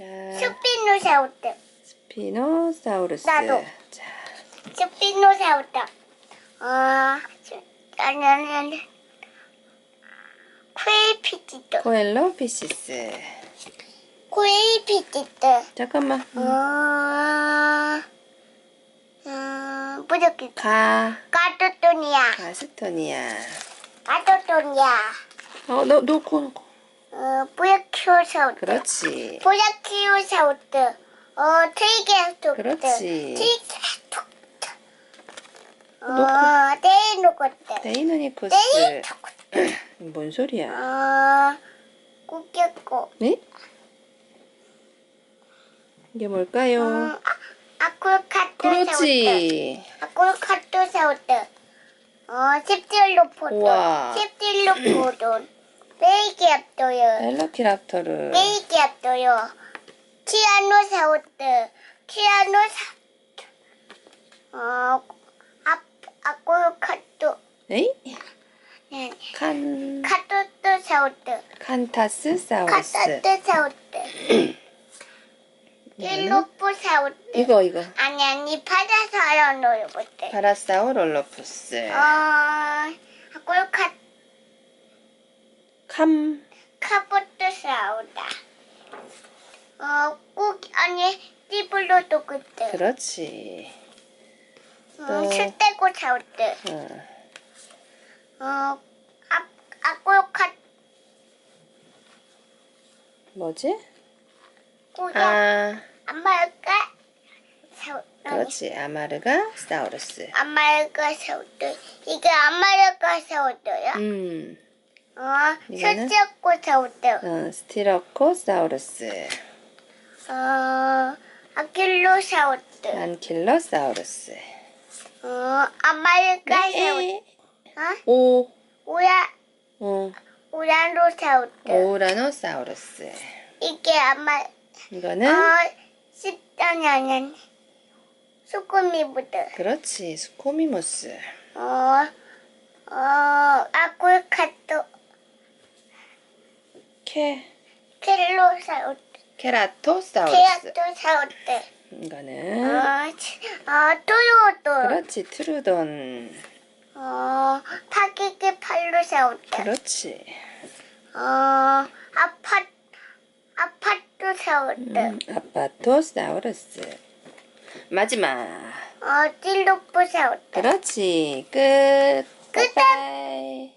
자, 스피노사우루스. 나도. 자, 스피노사우루스. 어, 스- 아니, 아니, 아니. 코에피티트. 코엘로피시스. 코에피티트. 잠깐만. 어, 음, 부족해. 가, 까토토니아. 가스토니아. 까토토니아. 어, 너, 놓고, 놓고. 어, 뿌야키오사우루스. 그렇지. 뿌야키오사우루스. 어, 트리게토스. 그렇지. 트리게토스. 어, 데이노코스. 데이노니쿠스. 데이노코스. 뭔 소리야? 어, 꾸겼고. 네? 이게 뭘까요? 음, 아, 아쿠르카토사우루스. 그렇지. 아쿠르카토 사우루스. 어, 십질로포도. 우와. 십질로포도. 베이기압도요. 벨로키랍토르. 베이기압도요. 티라노사우루스. 티라노사. 어, 아, 아쿠르카토. 에이? 네. 칸, 카토토사우루스. 칸타스 사우루스. 카토토사우루스. 일로포사우루스. 이거, 이거. 아니 아니 못해. 파라사우롤로푸스. 어, 아골카 캄, 카보트 사우다. 어, 꼭 아니 띠블로도 그때. 그렇지. 어, 또. 술대고 사우드. 어. 어, 아 아골카 뭐지? 꼬야 아, 안말까 사우. 그렇지. 아마르가 사우루스. 안말까 사우드. 이게 안말까 사우드야? 음, 어, 사우드. 어, 스티로코사우루스. 어, 아킬로사우드. 안킬로사우루스. 어, 아말까 사우드. 네. 어? 오, 우라, 어, 우라노사우드. 오라노사우루스. 이게 아마, 이거는 어, 십단이 아닌, 수꾸미부드. 그렇지. 스코미모스. 어, 어, 아굴카토, 케 켈로사우드. 케라토사우루스. 케아토사우드. 이거는 어, 치- 어, 토요토. 그렇지. 트루돈. 어, 파기기 팔로사우드. 그렇지. 어, 아파, 아파토사우드. 음, 아파토사우루스. 마지막. 어, 찔로포사우드. 그렇지. 끝. 끝. 바이바이.